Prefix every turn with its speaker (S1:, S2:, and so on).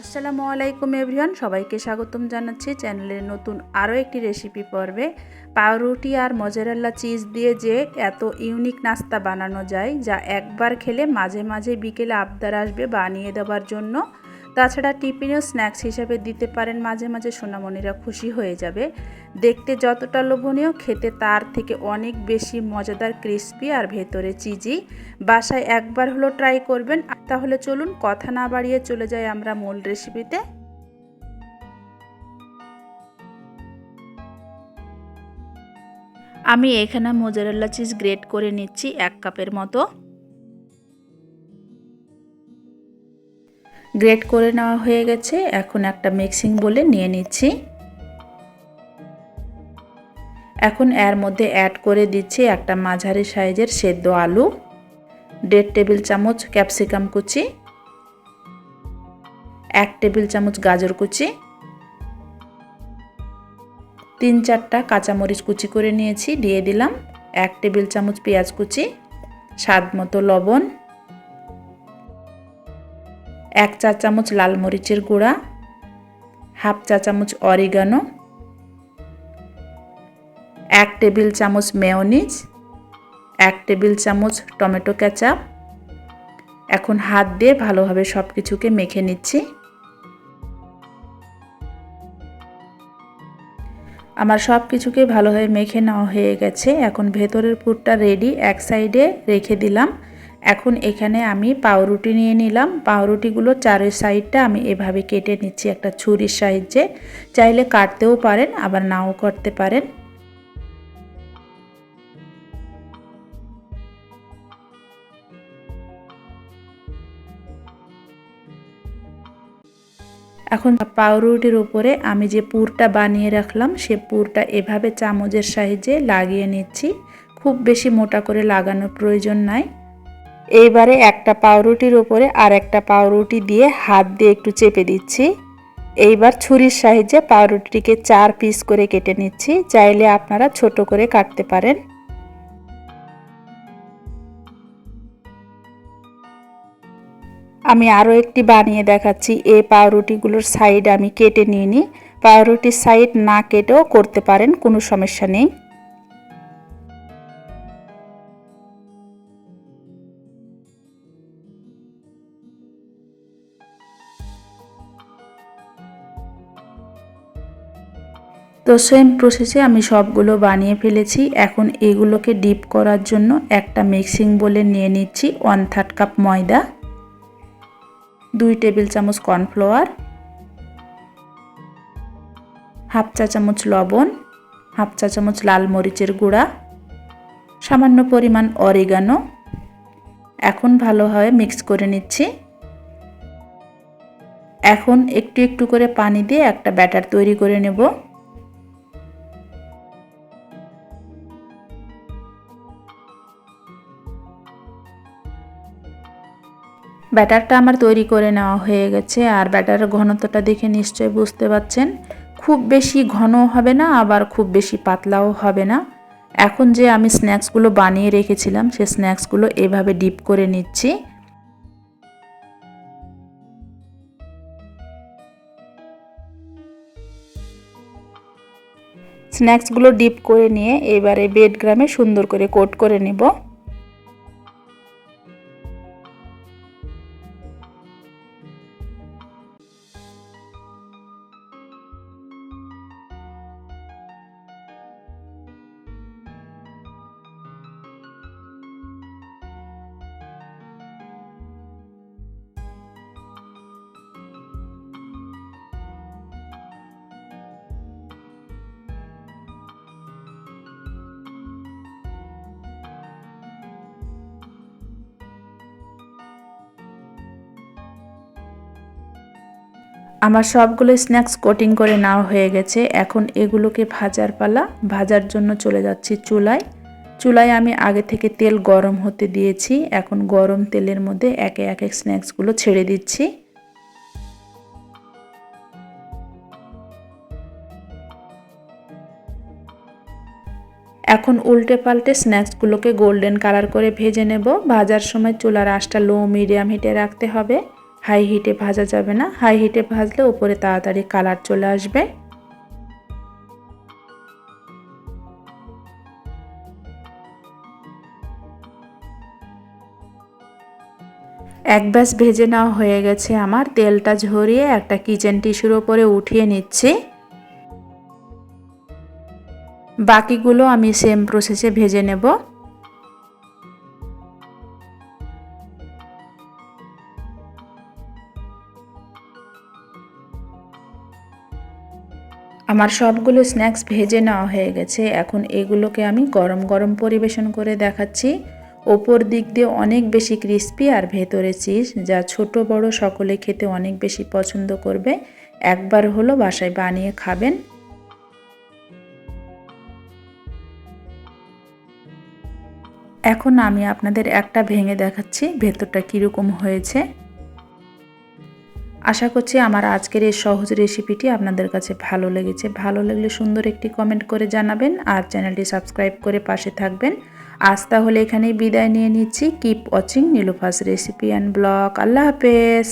S1: আসসালামু আলাইকুম এভরিওয়ান, সবাইকে স্বাগতম জানাচ্ছি চ্যানেলের নতুন আরও একটি রেসিপি পর্বে। পাউরুটি আর মজারাল্লা চিজ দিয়ে যে এত ইউনিক নাস্তা বানানো যায়, যা একবার খেলে মাঝে মাঝে বিকেলে আবদার আসবে বানিয়ে দেওয়ার জন্য। তাছাড়া টিফিনেও স্ন্যাক্স হিসাবে দিতে পারেন মাঝে মাঝে সোনামণিরা খুশি হয়ে যাবে। দেখতে যতটা লোভনীয়, খেতে তার থেকে অনেক বেশি মজাদার, ক্রিস্পি আর ভেতরে চিজি। বাসায় একবার হলো ট্রাই করবেন। তাহলে চলুন কথা না বাড়িয়ে চলে যাই আমরা মূল রেসিপিতে। আমি এখানে মোজারেল্লা চিজ গ্রেট করে নিচ্ছি এক কাপের মতো। গ্রেট করে নেওয়া হয়ে গেছে। এখন একটা মিক্সিং বলে নিয়ে নিচ্ছি। এখন এর মধ্যে অ্যাড করে দিচ্ছি একটা মাঝারি সাইজের সেদ্ধ আলু, দেড় টেবিল চামচ ক্যাপসিকাম কুচি, এক টেবিল চামচ গাজর কুচি, তিন চারটা কাঁচামরিচ কুচি করে নিয়েছি, দিয়ে দিলাম এক টেবিল চামচ পেঁয়াজ কুচি, স্বাদ মতো লবণ এক চা চামচ লাল মরিচের গুঁড়া, হাফ চা চামচ অরিগানো, এক টেবিল চামচ মেয়নিজ, এক টেবিল চামচ টমেটো ক্যাচাপ এখন হাত দিয়ে ভালোভাবে সব কিছুকে মেখে নিচ্ছি। আমার সব কিছুকে ভালোভাবে মেখে নেওয়া হয়ে গেছে। এখন ভেতরের পুরটা রেডি এক সাইডে রেখে দিলাম। এখন এখানে আমি পাউরুটি নিয়ে নিলাম। পাউরুটিগুলো চারের সাইডটা আমি এভাবে কেটে নিচ্ছি একটা ছুরির সাহায্যে। চাইলে কাটতেও পারেন, আবার নাও করতে পারেন। এখন পাউরুটির উপরে আমি যে পুরটা বানিয়ে রাখলাম, সে পুরটা এভাবে চামচের সাহায্যে লাগিয়ে নিচ্ছি। খুব বেশি মোটা করে লাগানোর প্রয়োজন নাই। এইবারে একটা পাউরুটির ওপরে আর একটা পাউরুটি দিয়ে হাত দিয়ে একটু চেপে দিচ্ছি। এইবার ছুরির সাহায্যে পাউরুটিকে চার পিস করে কেটে নিচ্ছি। চাইলে আপনারা ছোট করে কাটতে পারেন। আমি আরও একটি বানিয়ে দেখাচ্ছি। এই পাউরুটিগুলোর সাইড আমি কেটে নিয়ে নিই পাউরুটির সাইড না কেটেও করতে পারেন, কোনো সমস্যা নেই। তো সেম প্রসেসে আমি সবগুলো বানিয়ে ফেলেছি। এখন এগুলোকে ডিপ করার জন্য একটা মিক্সিং বলে নিয়ে নিচ্ছি ওয়ান থার্ড কাপ ময়দা, দুই টেবিল চামচ কর্নফ্লাওয়ার হাফ চা চামচ লবণ হাফ চা চামচ লাল মরিচের গুঁড়া, সামান্য পরিমাণ অরিগানো এখন ভালোভাবে মিক্স করে নিচ্ছি। এখন একটু একটু করে পানি দিয়ে একটা ব্যাটার তৈরি করে নেব। ব্যাটারটা আমার তৈরি করে নেওয়া হয়ে গেছে আর ব্যাটারের ঘনত্বটা দেখে নিশ্চয়ই বুঝতে পাচ্ছেন। খুব বেশি ঘন হবে না, আবার খুব বেশি পাতলাও হবে না। এখন যে আমি স্ন্যাক্সগুলো বানিয়ে রেখেছিলাম, সে স্ন্যাক্সগুলো এভাবে ডিপ করে নিচ্ছি। স্ন্যাক্সগুলো ডিপ করে নিয়ে এবারে বেড গ্রামে সুন্দর করে কোট করে নেব। আমার সবগুলো স্ন্যাক্স কোটিং করে নেওয়া হয়ে গেছে। এখন এগুলোকে ভাজার পালা। ভাজার জন্য চলে যাচ্ছি চুলায়। চুলায় আমি আগে থেকে তেল গরম হতে দিয়েছি। এখন গরম তেলের মধ্যে একে এক স্ন্যাক্সগুলো ছেড়ে দিচ্ছি। এখন উল্টে পাল্টে স্ন্যাক্সগুলোকে গোল্ডেন কালার করে ভেজে নেব। ভাজার সময় চুলার আঁশটা লো, মিডিয়াম হিটে রাখতে হবে। হাই হিটে ভাজা যাবে না। হাই হিটে ভাজলে উপরে তাড়াতাড়ি কালার চলে আসবে। এক ব্যাস ভেজে নেওয়া হয়ে গেছে আমার। তেলটা ঝরিয়ে একটা কিচেন টিস্যুর ওপরে উঠিয়ে নিচ্ছি। বাকিগুলো আমি সেম প্রসেসে ভেজে নেব। আমার সবগুলো স্ন্যাক্স ভেজে নেওয়া হয়ে গেছে। এখন এগুলোকে আমি গরম গরম পরিবেশন করে দেখাচ্ছি। ওপর দিক দিয়ে অনেক বেশি ক্রিস্পি আর ভেতরে চিজ, যা ছোট বড় সকলে খেতে অনেক বেশি পছন্দ করবে। একবার হলো বাসায় বানিয়ে খাবেন। এখন আমি আপনাদের একটা ভেঙে দেখাচ্ছি, ভেতরটা কীরকম হয়েছে। আশা করছি আমার আজকের এই সহজ রেসিপিটি আপনাদের কাছে ভালো লেগেছে। ভালো লাগলে সুন্দর একটি কমেন্ট করে জানাবেন আর চ্যানেলটি সাবস্ক্রাইব করে পাশে থাকবেন। আজ তাহলে এখানেই বিদায় নিয়ে নিচ্ছি। Keep watching Nilufa's recipe and blog আল্লাহ হাফেজ।